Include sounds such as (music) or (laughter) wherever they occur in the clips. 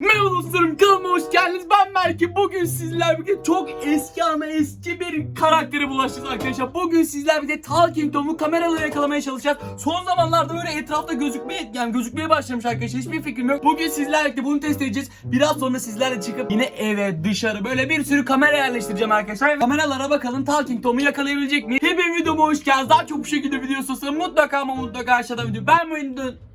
Merhaba dostlarım kanalıma hoş geldiniz. Ben Berke. Bugün sizler birlikte çok eski ama eski bir karaktere bulaşacağız arkadaşlar. Bugün sizler birlikte Talking Tom'u kameralara yakalamaya çalışacağız. Son zamanlarda böyle etrafta gözükmeye yani gözükmeye başlamış arkadaşlar. Hiçbir fikrim yok. Bugün sizlerle birlikte bunu test edeceğiz. Biraz sonra sizlerle çıkıp yine eve dışarı böyle bir sürü kamera yerleştireceğim arkadaşlar. Kameralara bakalım Talking Tom'u yakalayabilecek mi? Hepiniz videoma hoş geldiniz. Daha çok bu şekilde video istiyorsanız mutlaka ama mutlaka aşağıda video. Ben bu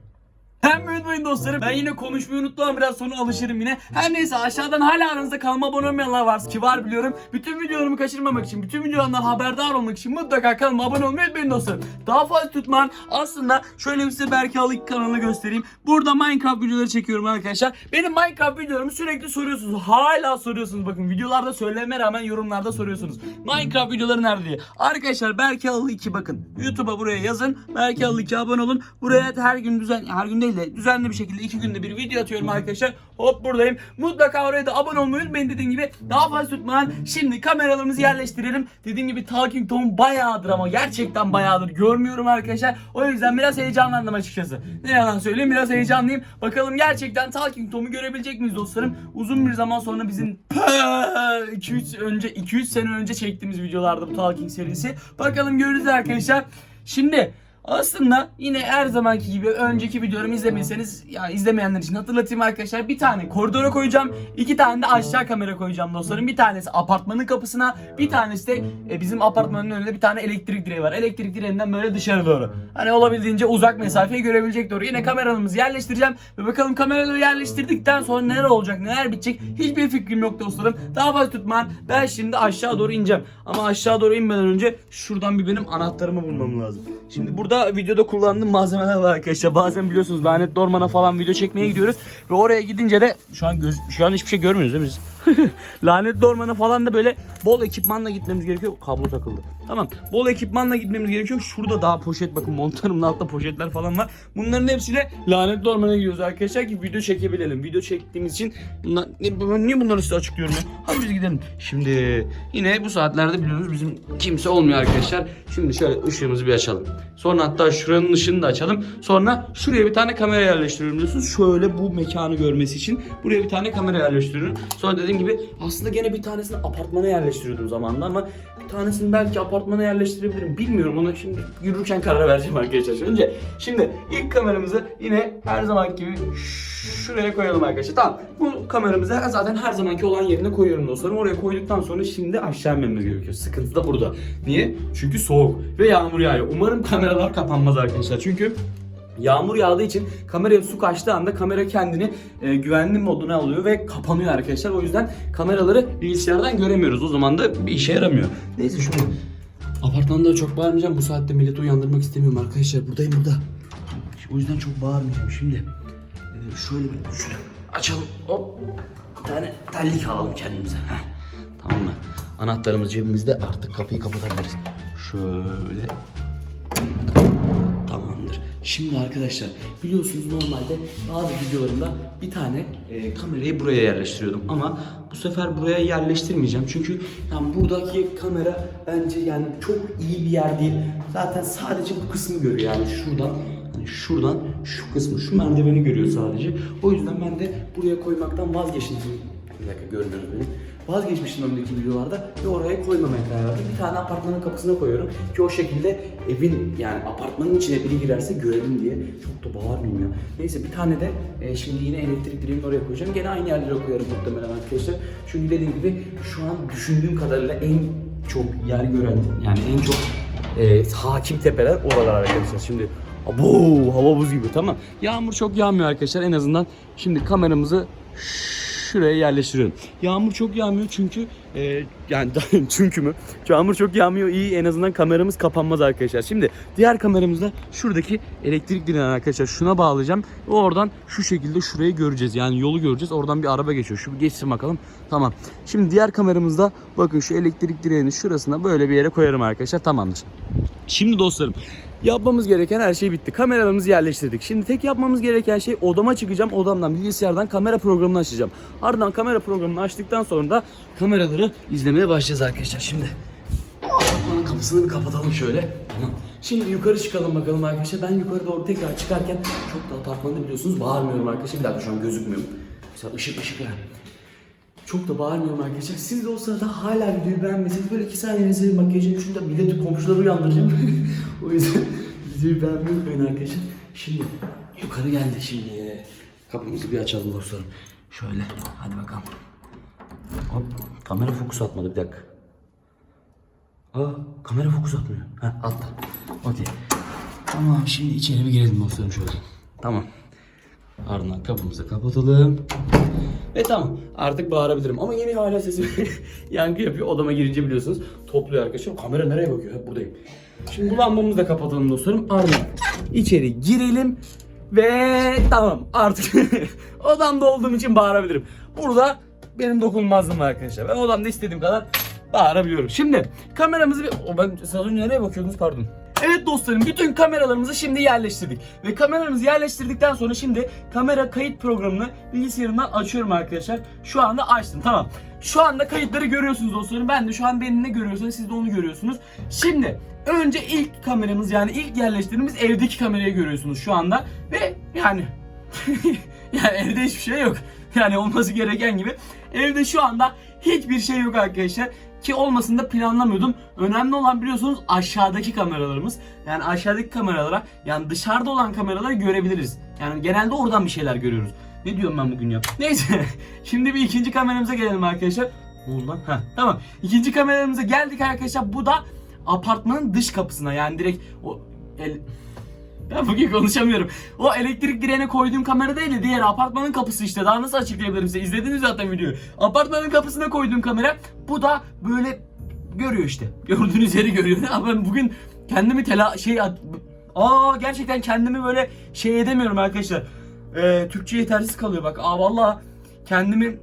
hem unutmayın dostlarım. Ben yine konuşmayı unuttum biraz sonra alışırım yine. Her neyse aşağıdan hala aranızda kanalıma abone olmayanlar varsa ki var biliyorum. Bütün videolarımı kaçırmamak için, bütün videolarımdan haberdar olmak için mutlaka kanalıma abone olmayı unutmayın dostlarım. Daha fazla tutman aslında şöyle size Berke Alık kanalını göstereyim. Burada Minecraft videoları çekiyorum arkadaşlar. Benim Minecraft videolarımı sürekli soruyorsunuz. Hala soruyorsunuz bakın videolarda söylememe rağmen yorumlarda soruyorsunuz. Minecraft videoları nerede diye. Arkadaşlar Berke Alık 2 bakın. YouTube'a buraya yazın. Berke Alık 2 abone olun. Buraya her gün düzen her gün değil de düzenli bir şekilde iki günde bir video atıyorum arkadaşlar. Hop buradayım. Mutlaka oraya da abone olmayı unutmayın dediğim gibi. Daha fazla tutmadan şimdi kameralarımızı yerleştirelim. Dediğim gibi Talking Tom bayağıdır ama gerçekten bayağıdır görmüyorum arkadaşlar. O yüzden biraz heyecanlandım açıkçası. Ne yalan söyleyeyim biraz heyecanlıyım. Bakalım gerçekten Talking Tom'u görebilecek miyiz dostlarım? Uzun bir zaman sonra bizim (laughs) 2-3 önce 2-3 sene önce çektiğimiz videolarda bu Talking serisi. Bakalım görürüz arkadaşlar. Şimdi aslında yine her zamanki gibi önceki videolarımı izlemediyseniz ya izlemeyenler için hatırlatayım arkadaşlar. Bir tane koridora koyacağım. iki tane de aşağı kamera koyacağım dostlarım. Bir tanesi apartmanın kapısına. Bir tanesi de e, bizim apartmanın önünde bir tane elektrik direği var. Elektrik direğinden böyle dışarı doğru. Hani olabildiğince uzak mesafeyi görebilecek doğru. Yine kameralarımızı yerleştireceğim. Ve bakalım kameraları yerleştirdikten sonra neler olacak neler bitecek. Hiçbir fikrim yok dostlarım. Daha fazla tutmayın. Ben şimdi aşağı doğru ineceğim. Ama aşağı doğru inmeden önce şuradan bir benim anahtarımı bulmam lazım. Şimdi burada videoda kullandığım malzemeler var arkadaşlar. Bazen biliyorsunuz lanet ormana falan video çekmeye gidiyoruz. Ve oraya gidince de şu an göz, şu an hiçbir şey görmüyoruz değil mi? (laughs) lanet ormana falan da böyle bol ekipmanla gitmemiz gerekiyor. Kablo takıldı. Tamam. Bol ekipmanla gitmemiz gerekiyor. Şurada daha poşet bakın montanımın altta poşetler falan var. Bunların hepsiyle lanet ormana gidiyoruz arkadaşlar ki video çekebilelim. Video çektiğimiz için bunlar, niye bunları size açıklıyorum ya? Hadi biz gidelim. Şimdi yine bu saatlerde biliyorsunuz bizim kimse olmuyor arkadaşlar. Şimdi şöyle ışığımızı bir açalım. Sonra hatta şuranın ışığını da açalım. Sonra şuraya bir tane kamera yerleştiriyorum diyorsunuz. Şöyle bu mekanı görmesi için buraya bir tane kamera yerleştiriyorum. Sonra dediğim gibi aslında gene bir tanesini apartmana yerleştiriyordum zamanında ama bir tanesini belki apartmana yerleştirebilirim. Bilmiyorum onu şimdi yürürken karar vereceğim arkadaşlar. Önce şimdi ilk kameramızı yine her zaman gibi şuraya koyalım arkadaşlar. Tamam. Bu kameramızı zaten her zamanki olan yerine koyuyorum dostlarım. Oraya koyduktan sonra şimdi aşağı inmemiz gerekiyor. Sıkıntı da burada. Niye? Çünkü soğuk ve yağmur yağıyor. Umarım kameralar kapanmaz arkadaşlar. Çünkü Yağmur yağdığı için kameraya su kaçtığı anda kamera kendini e, güvenli moduna alıyor ve kapanıyor arkadaşlar. O yüzden kameraları bilgisayardan göremiyoruz. O zaman da bir işe yaramıyor. Neyse şunu apartmanda çok bağırmayacağım. Bu saatte milleti uyandırmak istemiyorum arkadaşlar. Buradayım burada. O yüzden çok bağırmayacağım. Şimdi e, şöyle bir şunu açalım. Hop. Bir tane terlik alalım kendimize. Heh. Tamam mı? Anahtarımız cebimizde. Artık kapıyı kapatabiliriz. Şöyle Tamamdır. Şimdi arkadaşlar biliyorsunuz normalde bazı videolarımda bir tane e, kamerayı buraya yerleştiriyordum ama bu sefer buraya yerleştirmeyeceğim çünkü yani buradaki kamera bence yani çok iyi bir yer değil. Zaten sadece bu kısmı görüyor yani şuradan şuradan şu kısmı şu merdiveni görüyor sadece. O yüzden ben de buraya koymaktan vazgeçtim. Bir dakika görmüyoruz beni. Vazgeçmiştim önceki videolarda ve oraya koymamaya karar verdim. Bir tane apartmanın kapısına koyuyorum ki o şekilde evin yani apartmanın içine biri girerse görelim diye. Çok da bağırmayayım ya. Neyse bir tane de e, şimdi yine elektrik direğini oraya koyacağım. Gene aynı yerlere koyarım muhtemelen arkadaşlar. Çünkü dediğim gibi şu an düşündüğüm kadarıyla en çok yer gören yani en çok e, hakim tepeler oralar arkadaşlar. Şimdi Abo hava buz gibi tamam. Yağmur çok yağmıyor arkadaşlar en azından. Şimdi kameramızı şuraya yerleştiriyorum. Yağmur çok yağmıyor çünkü e, yani (laughs) çünkü mü? Yağmur çok yağmıyor iyi en azından kameramız kapanmaz arkadaşlar. Şimdi diğer kameramızda şuradaki elektrik direğini arkadaşlar şuna bağlayacağım. Oradan şu şekilde şurayı göreceğiz. Yani yolu göreceğiz. Oradan bir araba geçiyor. Şu geçsin bakalım. Tamam. Şimdi diğer kameramızda bakın şu elektrik direğinin şurasına böyle bir yere koyarım arkadaşlar. Tamamdır. Şimdi dostlarım Yapmamız gereken her şey bitti. Kameralarımızı yerleştirdik. Şimdi tek yapmamız gereken şey odama çıkacağım. Odamdan bilgisayardan kamera programını açacağım. Ardından kamera programını açtıktan sonra da kameraları izlemeye başlayacağız arkadaşlar. Şimdi apartmanın kapısını bir kapatalım şöyle. Tamam. Şimdi yukarı çıkalım bakalım arkadaşlar. Ben yukarı doğru tekrar çıkarken çok da apartmanda biliyorsunuz bağırmıyorum arkadaşlar. Bir dakika şu an gözükmüyorum. Mesela ışık ışık yani. Çok da bağırmıyorum arkadaşlar. Siz de o sırada hala videoyu beğenmeseniz böyle iki saniyenizi makyajın şunu da milleti komşuları uyandıracağım. (laughs) o yüzden videoyu beğenmeyi unutmayın arkadaşlar. Şimdi yukarı geldi şimdi. Kapımızı bir açalım dostlarım. Şöyle hadi bakalım. Hop kamera fokus atmadı bir dakika. Aa kamera fokus atmıyor. Ha altta. Okey. Tamam şimdi içeri bir girelim dostlarım şöyle. Tamam. Ardından kapımızı kapatalım. Ve tamam artık bağırabilirim ama yine hala sesim (laughs) yankı yapıyor. Odama girince biliyorsunuz topluyor arkadaşlar. Kamera nereye bakıyor? Hep buradayım. Şimdi bu lambamızı da kapatalım dostlarım. Ardından içeri girelim ve tamam artık (laughs) odamda olduğum için bağırabilirim. Burada benim dokunulmazlığım var arkadaşlar. Ben odamda istediğim kadar bağırabiliyorum. Şimdi kameramızı bir... O ben siz az önce nereye bakıyordunuz pardon. Evet dostlarım bütün kameralarımızı şimdi yerleştirdik. Ve kameralarımızı yerleştirdikten sonra şimdi kamera kayıt programını bilgisayarımdan açıyorum arkadaşlar. Şu anda açtım tamam. Şu anda kayıtları görüyorsunuz dostlarım. Ben de şu an beni ne görüyorsanız siz de onu görüyorsunuz. Şimdi önce ilk kameramız yani ilk yerleştirdiğimiz evdeki kamerayı görüyorsunuz şu anda. Ve yani (laughs) yani evde hiçbir şey yok. Yani olması gereken gibi. Evde şu anda hiçbir şey yok arkadaşlar. Ki olmasını da planlamıyordum. Önemli olan biliyorsunuz aşağıdaki kameralarımız. Yani aşağıdaki kameralara yani dışarıda olan kameraları görebiliriz. Yani genelde oradan bir şeyler görüyoruz. Ne diyorum ben bugün ya? Neyse. (laughs) Şimdi bir ikinci kameramıza gelelim arkadaşlar. Ne oldu? Heh, tamam. İkinci kameramıza geldik arkadaşlar. Bu da apartmanın dış kapısına. Yani direkt o el, ben bugün konuşamıyorum. O elektrik direğine koyduğum kamera değil de diğer apartmanın kapısı işte. Daha nasıl açıklayabilirim size? İzlediniz zaten videoyu. Apartmanın kapısına koyduğum kamera. Bu da böyle görüyor işte. Gördüğünüz yeri görüyor. (laughs) Ama ben bugün kendimi tela şey Aa gerçekten kendimi böyle şey edemiyorum arkadaşlar. Ee, Türkçe yetersiz kalıyor bak. Aa vallahi kendimi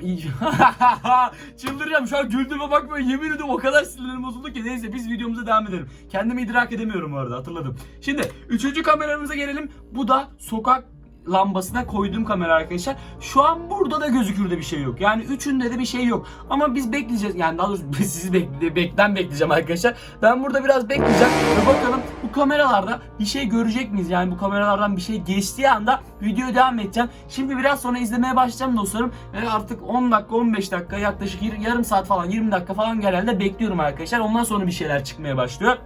(laughs) Çıldıracağım şu an güldüğüme bakmayın yemin ediyorum o kadar sinirlerim bozuldu ki neyse biz videomuza devam edelim. Kendimi idrak edemiyorum bu arada hatırladım. Şimdi üçüncü kameramıza gelelim. Bu da sokak lambasına koyduğum kamera arkadaşlar. Şu an burada da gözükürde bir şey yok. Yani üçünde de bir şey yok. Ama biz bekleyeceğiz. Yani daha doğrusu (laughs) sizi bekle, bekten bekleyeceğim arkadaşlar. Ben burada biraz bekleyeceğim ve bakalım kameralarda bir şey görecek miyiz? Yani bu kameralardan bir şey geçtiği anda videoya devam edeceğim. Şimdi biraz sonra izlemeye başlayacağım dostlarım. Ve artık 10 dakika 15 dakika yaklaşık yar- yarım saat falan 20 dakika falan genelde bekliyorum arkadaşlar. Ondan sonra bir şeyler çıkmaya başlıyor.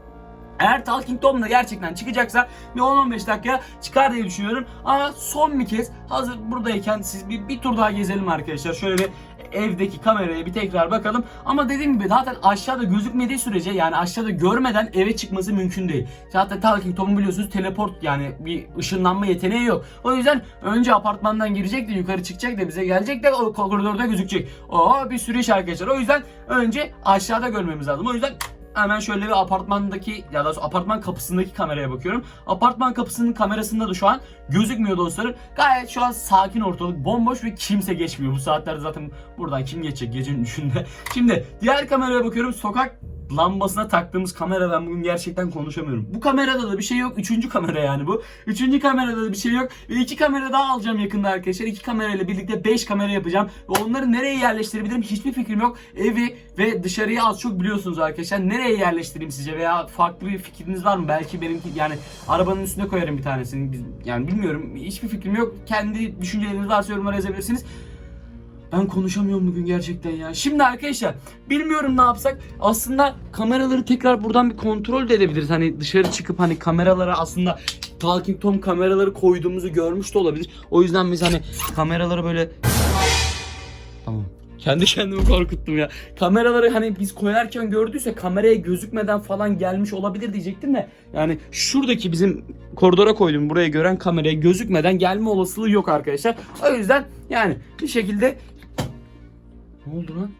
Eğer Talking Tom da gerçekten çıkacaksa bir 10-15 dakika çıkar diye düşünüyorum. Ama son bir kez hazır buradayken siz bir, bir tur daha gezelim arkadaşlar. Şöyle bir evdeki kameraya bir tekrar bakalım. Ama dediğim gibi zaten aşağıda gözükmediği sürece yani aşağıda görmeden eve çıkması mümkün değil. Zaten Talking Tom'un biliyorsunuz teleport yani bir ışınlanma yeteneği yok. O yüzden önce apartmandan girecek de yukarı çıkacak da bize gelecek de o koridorda gözükecek. Oo bir sürü iş arkadaşlar. O yüzden önce aşağıda görmemiz lazım. O yüzden Hemen şöyle bir apartmandaki ya da apartman kapısındaki kameraya bakıyorum. Apartman kapısının kamerasında da şu an gözükmüyor dostlarım. Gayet şu an sakin ortalık bomboş ve kimse geçmiyor. Bu saatlerde zaten buradan kim geçecek gecenin üçünde. (laughs) Şimdi diğer kameraya bakıyorum. Sokak lambasına taktığımız kamera ben bugün gerçekten konuşamıyorum. Bu kamerada da bir şey yok. Üçüncü kamera yani bu. Üçüncü kamerada da bir şey yok. Ve iki kamera daha alacağım yakında arkadaşlar. İki kamerayla birlikte beş kamera yapacağım. Ve onları nereye yerleştirebilirim hiçbir fikrim yok. Evi ve dışarıyı az çok biliyorsunuz arkadaşlar. Nereye yerleştireyim sizce veya farklı bir fikriniz var mı? Belki benimki yani arabanın üstüne koyarım bir tanesini. Yani bilmiyorum. Hiçbir fikrim yok. Kendi düşünceleriniz varsa yorumlara yazabilirsiniz. Ben konuşamıyorum bugün gerçekten ya. Şimdi arkadaşlar bilmiyorum ne yapsak. Aslında kameraları tekrar buradan bir kontrol de edebiliriz. Hani dışarı çıkıp hani kameralara aslında Talking Tom kameraları koyduğumuzu görmüş de olabilir. O yüzden biz hani kameraları böyle Tamam. Kendi kendimi korkuttum ya. Kameraları hani biz koyarken gördüyse kameraya gözükmeden falan gelmiş olabilir diyecektim de. Yani şuradaki bizim koridora koydum buraya gören kameraya gözükmeden gelme olasılığı yok arkadaşlar. O yüzden yani bir şekilde ne oldu lan?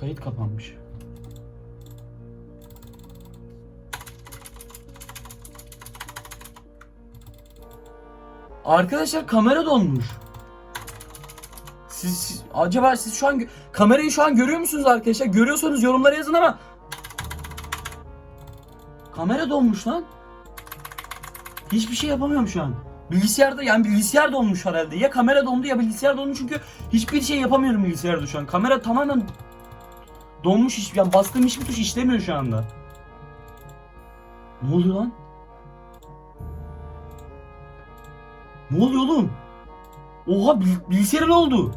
Kayıt kapanmış. Arkadaşlar kamera donmuş. Siz, siz- acaba siz şu an kamerayı şu an görüyor musunuz arkadaşlar? Görüyorsanız yorumlara yazın ama kamera donmuş lan. Hiçbir şey yapamıyorum şu an. Bilgisayarda yani bilgisayar donmuş herhalde. Ya kamera dondu ya bilgisayar dondu çünkü hiçbir şey yapamıyorum bilgisayarda şu an. Kamera tamamen donmuş hiç yani bastığım hiçbir tuş işlemiyor şu anda. Ne oluyor lan? Ne oluyor oğlum? Oha bil- bilgisayara ne oldu?